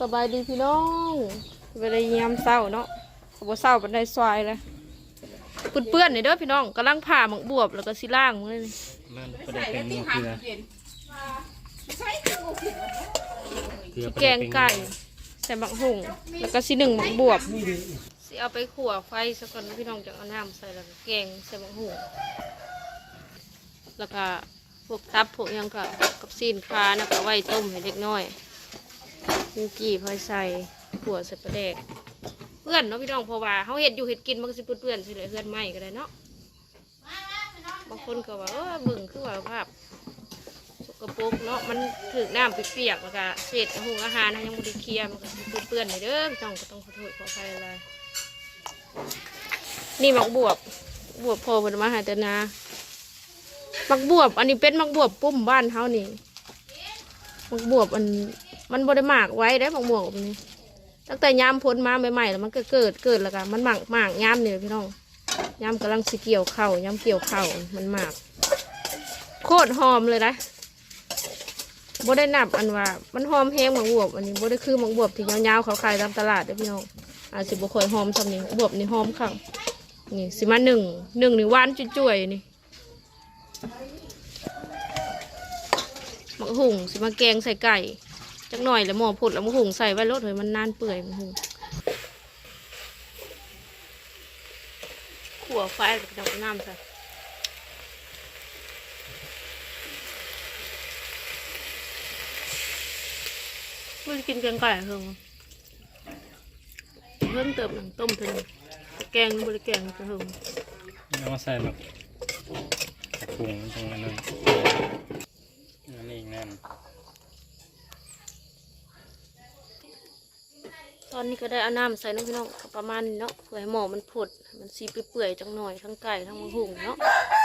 สบายดีพี่น้องไปได้ยามเศร้าเนาะขบเศร้าบันไดซอยเลยเปื้อนๆนี่เด้อพี่น้องกำลังผ่าหมักบวบแล้วก็สิล่างมือนี่มันก็ได้เป็นหัวเกลือเกลือสิแกงไก่ใส่หมักหุ่งแล้วก็สิหนึ่งหมักบวบสิเอาไปขั่วไฟซะก่อนนะพี่น้องจากเอาน้ำใส่แล้วก็แกงใส่หมักหุ่งแล้วก็พวกตับพวกหยังก็กับซีนคานะก็เอาไว้ต้มให้เล็กน้อย มีกี่พอยใส่ขั่วใส่ปลาแดกเพื่อนเนาะพี่น้องเพราะว่าเขาเห็ดอยู่เห็ดกินมันก็สิเปื้อนๆสิเลยเพื่อนไหมก็ได้เนาะบางคนก็ว่าเออเบิ่งคือว่าภาพสกปรกเนาะมันถึงน้ำเปียกๆแล้วก็เศษอาหงอาหารนะยังม่ได้เคลียร์มันก็เปื้อนๆเลยเด้อพี่น้องก็ต้องขอโทษขออภัยอะไรนี่มักบวบบวบพอเป็นมาหาแต่นามักบวบ อันนี้เป็นมักบวบปุ้มบ้านเขานี่มักบวบอัน มันบริมากไว้ได้หมักบวบแบบนี้ ตั้งแต่ยามพ้นมาใหม่ๆแล้วมันก็เกิดเกิดแล้วกันมันหมากหมากยามเนี่ยพี่น้องยามกำลังสิเกี่ยวเข่ายามเกี่ยวเข่ามันหมาก โคตรหอมเลยนะบ่ได้นับอันว่า มันหอมแห้งหมักบวบอันนี้บ่ได้คือหมักบวบที่ยาวๆเขาขายตามตลาดเด้พี่น้องอาจสิบ่ค่อยหอมสำนี้บวบนี่หอมข้างนี่สิมาหนึ่งหนึ่งนี่หวานจุ่ยๆนี่หมักหุ่งสิมาแกงใส่ไก่ จักหน่อยแล้วหมอผุดแล้วมะหุงใส่ไว้รถเลยมันนานเปื่อยมะหุงขัวไฟกับดอกน้ำใส่ไม่กินแกงไก่เหรอเพิ่มเติมหนังต้มเท่านั้นแกงบริแกงจะเหงเอามาใส่แบบปรุงตรงนั้นนั่นนั่นเองนั่น ต อนนี้ก็ได้เอาน้ำใส่น้องพี่น้องประมาณนี้เนาะเพื่อให้หมอมันผดมันสีเปื่อยๆจังหน่อยทั้งไก่ทั้งมะหุงเนาะ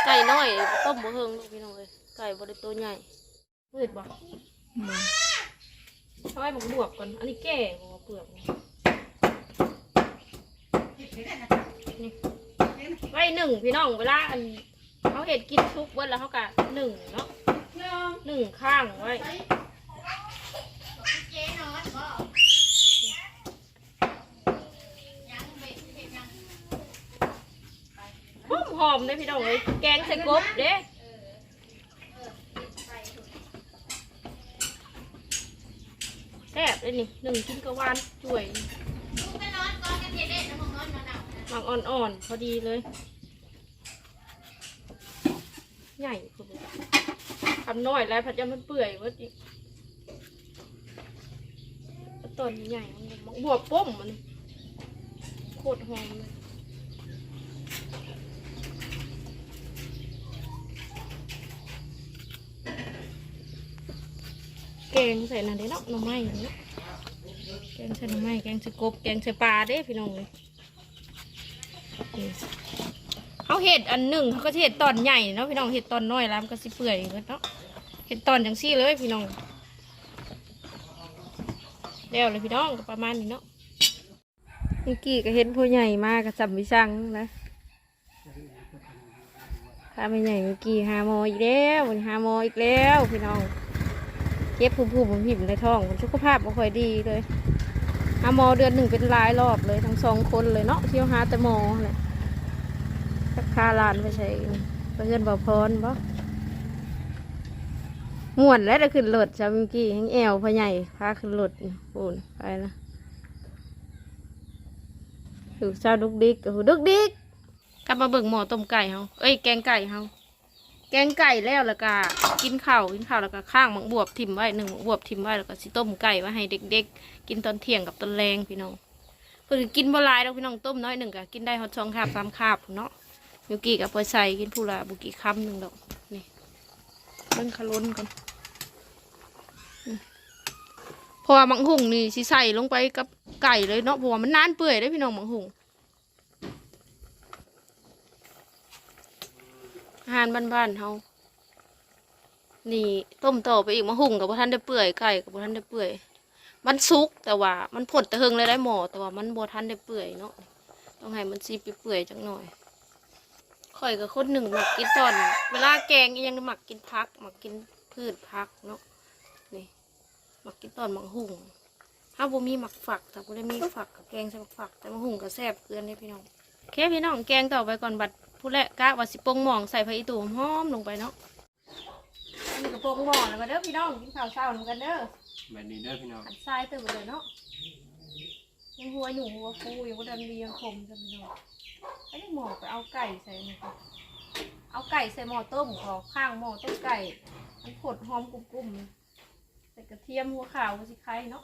ไก่น้อยต้มมะเฮงเนาะพี่น้องเลยไก่บริโตใหญ่มืดบ่ทำไมผมบวกก่อนอันนี้แก่หัวเปลือกนี่ไว้หนึ่งพี่น้องเวลาอันเขาเห็ดกินทุกวันแล้วเขากะหนึ่งเนาะหนึ่งข้างไว้ หอมเลยพี่น้องเลยแกงใส่กบเด้แซ่บเลยนี่หนึ่งกินกระวานจ่วยหมักอ่อนๆพอดีเลย ใหญ่คือบ่ทำน้อยแล้วพัดจะมันเปื่อยว่าอีกต้นใหญ่มันบวบป้มมันโคตรหอมเลย แกงใส่นั่นเด้เนาะหน่อไม้เนาะแกงใส่หน่อไม้แกงใส่กบแกงใส่ปลาเด้พี่น้องเลยเขาเห็ดอันหนึ่งเขาก็จะเห็ดตอนใหญ่เนาะพี่น้องเห็ดตอนน้อยแล้วมันก็สิเปื่อยเบิดเนาะเห็ดตอนจังซี่เลยพี่น้องแล้วเลยพี่น้องประมาณนี้เนาะเมื่อกี้ก็เห็นผู้ใหญ่มากก็จำวิชังนะถ้าไม่ใหญ่เมื่อกี้หาโมอีกแล้ววันหาโมอีกแล้วพี่น้อง เจ็บผู้ผู้ผมผิวในท้องผมสุขภาพไม่ค่อยดีเลยหาหมอเดือนหนึ่งเป็นหลายรอบเลยทั้งสองคนเลยเนาะเที่ยวหาแต่หมอเลยสักพาลานไปใช้ไปเพื่อนบ่พรบ่ม่วนแล้วได้ขึ้นรถจามิกี้แห้งแอวพ่อใหญ่พาขึ้นรถปูนไปนะถูกเช้าดุกดิกโอ้ดุกดิกกลับมาเบิ่งหมอต้มไก่เฮาเอ้ยแกงไก่เฮา แกงไก่แล้วแล้วก็กินข้าวกินข้าวแล้วก็ข้างหมักบวบทิมไว้หนึ่งหมักบวบทิมไว้แล้วก็สิต้มไก่ไว้ให้เด็ก ๆ กินตอนเที่ยงกับตอนแรงพี่น้องเพิ่นกินบ่หลายดอกพี่น้องต้มน้อยหนึ่งก็กินได้ฮอดสองคาบสามคาบเนาะยูกิกับปอยใส่กินผู้ละบุกิคำหนึ่งดอกนี่เบิ่งขล้นกันอืมเพราะว่ามังหุงนี่สิใส่ลงไปกับไก่เลยเนาะเพราะว่ามันนานเปื่อยได้พี่น้องมังหุง อาหารบ้านๆเฮานี่ต้มต่อไปอีกมะหุ่งกับพ่ท่านได้เปื่อยไก่กับพ่ท่านได้เปื่อย มันสุกแต่ว่ามันผดตะเฮงเลยได้หมอแต่ว่ามันบ่ทันได้เปื่อยเนาะต้องให้มันซีไปเปื่อยจังหน่อยข่อยกับคนหนึ่งหมักกินตอน เวลาแกงยังหมักกินพักหมักกินพืชพักเนาะนี่หมักกินตอนมังหุ่งเฮาบ่มีหมักฝักแต่บ่ได้มีฝักกับแกงใส่หมักฝักแต่มาหุงก็แซ่บเกินเด้พี่น้องโอเคพี่น้องแกงต่อไปก่อนบัด ผู้แรกกะว่าสิปรุงหม่องใส่ผักอีตูหอมๆลงไปเนาะอันนี้ก็ปรุงหม่องแล้วก็เด้อพี่น้องกินข้าวเช้านำกันเด้อแบบนี้เด้อพี่น้องหันทรายตื่นเลยเนาะยังหัวอยู่หัวฟูยังบ่ทันมียังคมจ้ะพี่น้องอันนี้หม้อไปเอาไก่ใส่นี่ค่ะเอาไก่ใส่หม้อต้มขอข้างหม้อต้มไก่ มันผดหอมกลุ่มๆใส่กระเทียมหัวขาวหัวสิไข่เนาะ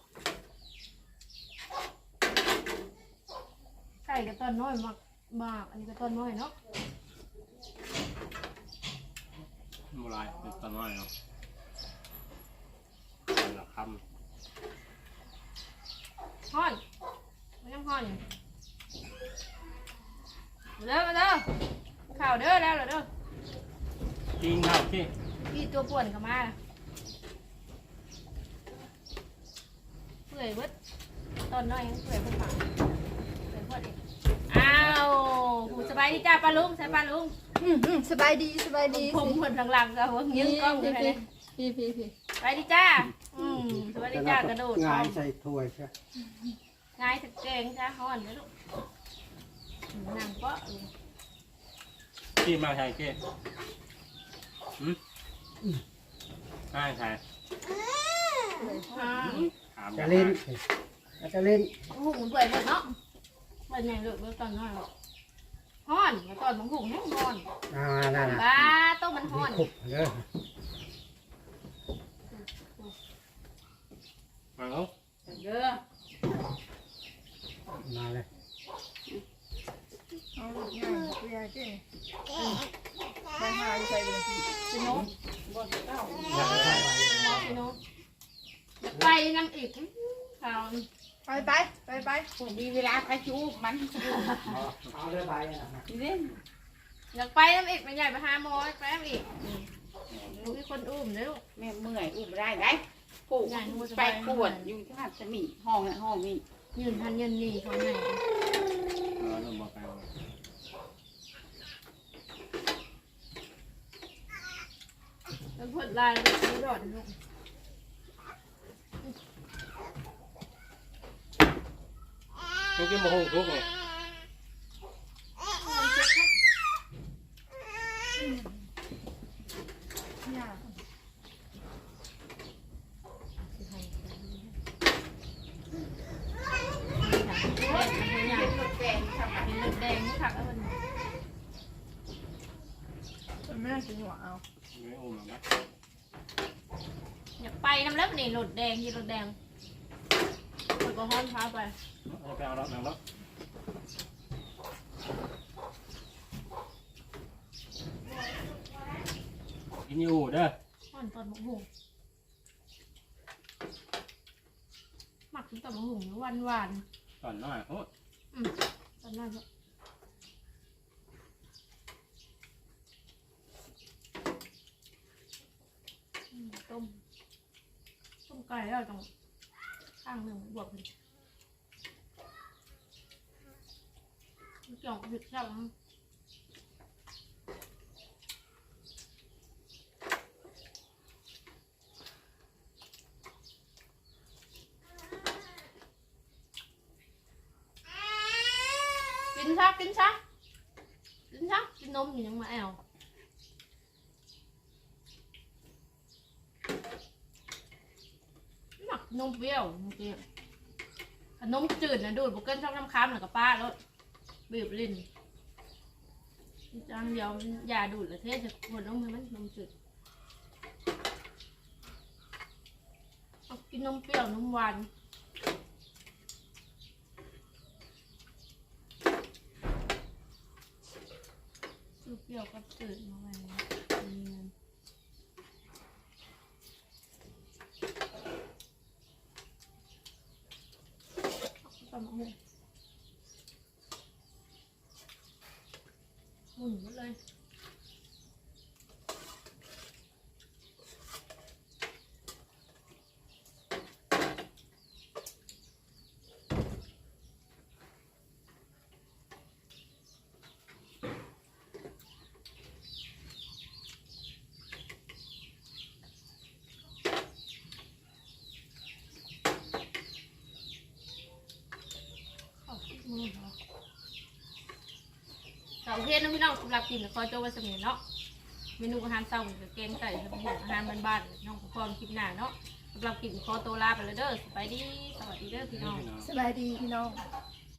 ไก่กับต้นน้อยมากมากอันนี้ก็ต้นน้อยเนาะ โบราณเป็นตอนน้อยเนาะเป็นละคห้อนไม่ต้องห้อนอยู่เด้อมาเด้อข่าวเด้อแล้วเหรอเด้อำกินข้าวที่พี่ตัวป่วนเข้ามาน่ะเปื่อยเบิดต้นน้อยยังเปื่อยเพิ่งฝังเปื่อยพอดเอง อ้าวหูสบายดีจ้าปลาลุงใส่ปลาลุงอืมอืมสบายดีสบายดีผมเพิ่นหลังๆก็หัวยืนกล้องอยู่ไหนเนี่ยพี่พี่พี่สบายดีจ้าอืมสบายดีจ้ากระโดดงายใส่ถ้วยใช่ง่ายสักเกงจ้าฮ้อนนะลูกหนังเปาะเลยที่มาใช่เก้หืมใช่ใช่อ่าถามจะเล่นจะเล่นหุงเปื่อยหมดเนาะ เปื่อยใหญ่ลูกเมื่อตอนน้อยฮ้อนแล้วตอนบางหุงแห้งฮ้อนอ่านั่นน่ะบ้าต้มมันฮ้อนขุบเด้อมาแล้วเด้อมาเลยเอาลูกง่ายเรียเจ้ไปหาใส่เลยพี่น้องบ่เก้าพี่น้องอยากไปน้ำอีกข่าว ไปไปไปไปมีเวลาไปจูมันเอาเรือใบอะนะเล่นอยากไปน้ำอีกไปใหญ่ไปหาหมอไปน้ำอีกลูกมีคนอุ้มนะลูกแม่เมื่อยอุ้มได้ได้ปลูกไปปวดอยู่ที่หัดจะมีห้องน่ะห้องนี้ยืนทันยืนนี่เขาใหญ่เราเริ่มบอกไปว่าแล้วพดลายแล้วก็รอดลูกทุกที่มาหงทุกเลยเนี่ยแดงแดงนี่ค่ะแล้วมันมันไม่น่ากิ นหัวเอาไม่อุ้มหรอกนะ อยากไปน้ำเล็ บนี่หลดแดงยีหลดแดงมันก็ห้อนพาไปเอาไปเอาแล้วนางแล้วกินอยู่เด้อห้อนตอนมะฮุงหมักตอนมะฮุงหวานหวานตอนน้อยโอ้ๆอืมตอนนั้นก็อืมต้มต้มไก่แล้วต้อง ข้างหนึ่งบวกเลยเกี่ยวผิดจังกินซะกินซะกินซะกินนมอยู่ยังมาแอวหมัก นมเปรี้ยวเมื่อกี้ขนมจืดนะดูดบุกเกิลชอบน้ำค้ามหน่อกับป้าแล้วบีบลิ้นจางเดียวมันยาดูดลยเทศจะปวดนมให้มันนมจืดเอากินนมเปรี้ยวนมหวานเปรี้ยวก็จืดมาไว้ เคนะพี่น้องสำหรับกินขอโจวัสมีเนาะเมนูอาหารเศร้าเหมือนกับแกงไก่ครับผมอาหารบ้านๆน้องพรคลิปหน้าเนาะสำหรับกินขอตัวลาไปเลยเด้อสบายดีสวัสดีเด้อพี่น้อง สบายดีพี่น้อง